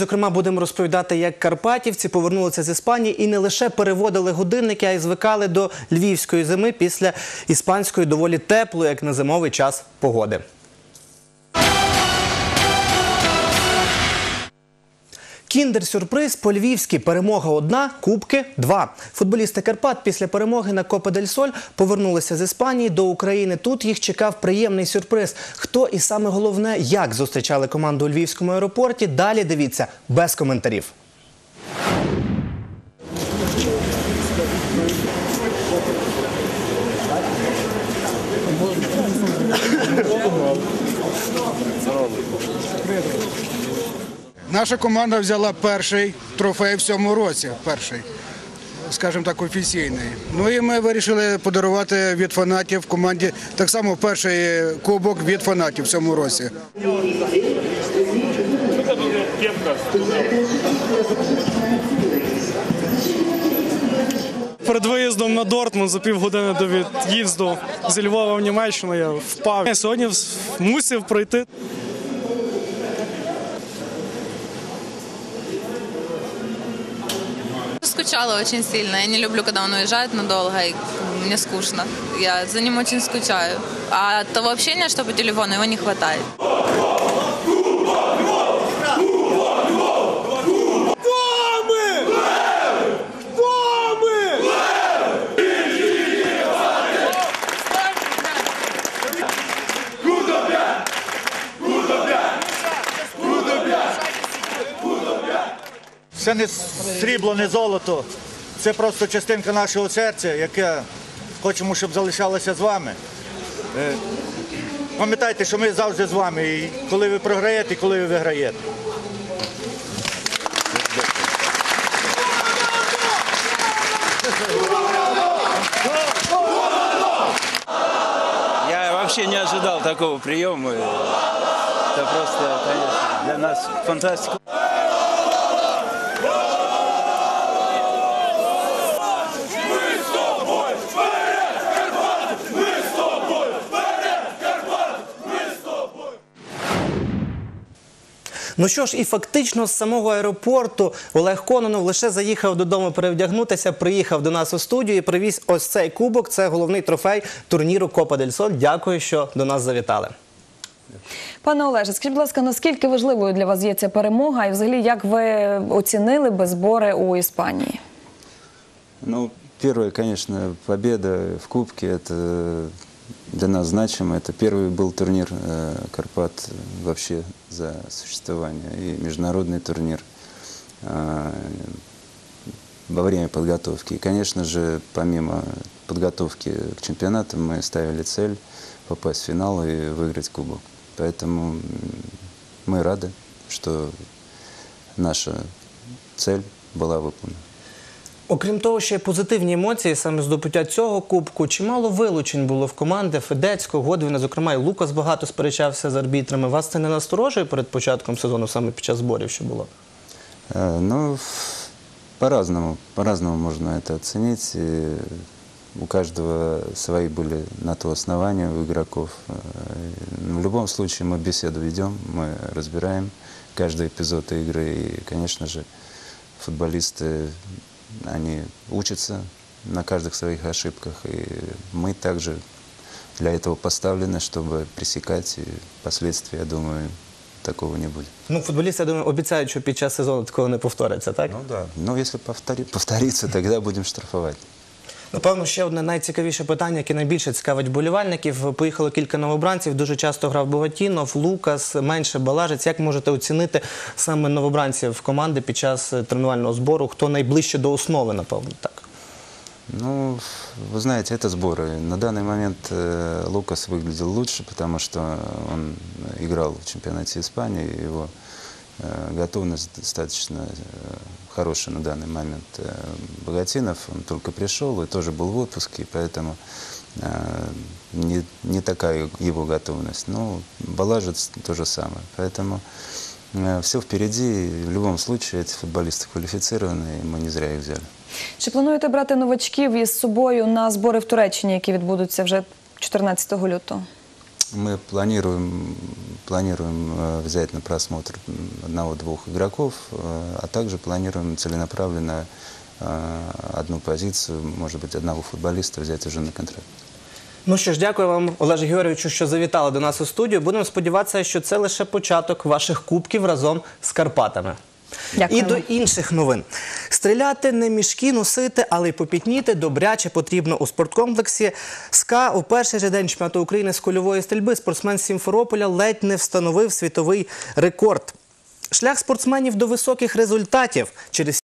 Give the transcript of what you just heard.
зокрема, будемо розповідати, як карпатівці повернулися з Іспанії і не лише переводили годинники, а й звикали до львівської зими після іспанської доволі теплої, як на зимовий час, погоди. Кіндер-сюрприз по-львівськи. Перемога одна, кубки два. Футболісти Карпат після перемоги на Копа дель Соль повернулися з Іспанії до України. Тут їх чекав приємний сюрприз. Хто і саме головне, як зустрічали команду у Львівському аеропорті. Далі дивіться без коментарів. Наша команда взяла перший трофей в цьому році. Перший, скажімо так, офіційний. Ну і ми вирішили подарувати від фанатів команді так само перший кубок від фанатів в цьому році. Перед виїздом на Дортмунд за півгодини до від'їзду зі Львова в Німеччину я впав. Я Сьогодні мусив пройти. Скучала очень сильно. Я не люблю, когда он уезжает надолго, и мне скучно. Я за ним очень скучаю. А того общения, что по телефону, его не хватает. Це не срібло, не золото. Це просто частинка нашого серця, яке хочемо, щоб залишалося з вами. Е, Пам'ятайте, що ми завжди з вами, і коли ви програєте, і коли ви виграєте. Я вообще не ожидал такого приема. Это просто, для нас фантастика. Ну що ж, і фактично з самого аеропорту Олег Кононов лише заїхав додому перевдягнутися, приїхав до нас у студію і привіз ось цей кубок. Це головний трофей турніру Копа дель Соль. Дякую, що до нас завітали. Пане Олеже, скажіть, будь ласка, наскільки важливою для вас є ця перемога, і взагалі як ви оцінили би збори у Іспанії? Ну, первая, конечно, победа в Кубке, это для нас значимо. Это первый был турнир э, Карпат вообще за существование и международный турнир э, во время подготовки. И, конечно же, помимо подготовки к чемпионату, мы ставили цель попасть в финал и выиграть Кубок. Поэтому мы рады, что наша цель была выполнена. Окрім того, ще позитивні емоції саме здобуття цього кубку. Чимало вилучень було в команди Федецького, Годвіна, зокрема, і Лукас багато сперечався з арбітрами. Вас це не насторожує перед початком сезону, саме під час зборів, що було? Э, Ну, по-разному, по-разному можно это оценить. И у каждого свои были на то основания у игроков. Э, и В любом случае мы беседу ведем, мы разбираем каждый эпизод игры. И, конечно же, футболисты, они учатся на каждых своих ошибках. И мы также для этого поставлены, чтобы пресекать. И впоследствии, я думаю, такого не будет. Ну, футболісти, я думаю, обіцяють, що під час сезону такого не повториться, так? Ну да. Но если повтори, повторится, тогда будем штрафовать. Напевно, ще одне найцікавіше питання, яке найбільше цікавить болівальників. Поїхало кілька новобранців. Дуже часто грав Богатінов, Лукас, менше Балажець. Як можете оцінити саме новобранців команди під час е, тренувального збору? Хто найближче до основи, напевно, так? Ну, вы знаете, это сборы. На данный момент э, Лукас выглядел лучше, потому что он играл в чемпионате Испании, и его э, готовность достаточно э, хорошая на данный момент. Э, Богатинов, он только пришел и тоже был в отпуске, поэтому э, не, не такая его готовность. Ну, Балажец то же самое. Поэтому все впереди. И в любом случае эти футболисты квалифицированы, и мы не зря их взяли. Чи плануєте брати новачків із собою на збори в Туреччині, які відбудуться вже 14 лютого? Мы планируем, планируем э, взять на просмотр м, одного-двух игроков, э, а также планируем целенаправленно э, одну позицию, может быть, одного футболиста взять уже на контракт. Ну що ж, дякую вам, Олеже Георгійовичу, що завітали до нас у студію. Будемо сподіватися, що це лише початок ваших кубків разом з Карпатами. Дякуємо. І до інших новин. Стріляти не мішки носити, але й попітніти добряче потрібно у спорткомплексі СКА. У перший же день чемпіонату України з кульової стрільби спортсмен Сімферополя ледь не встановив світовий рекорд. Шлях спортсменів до високих результатів через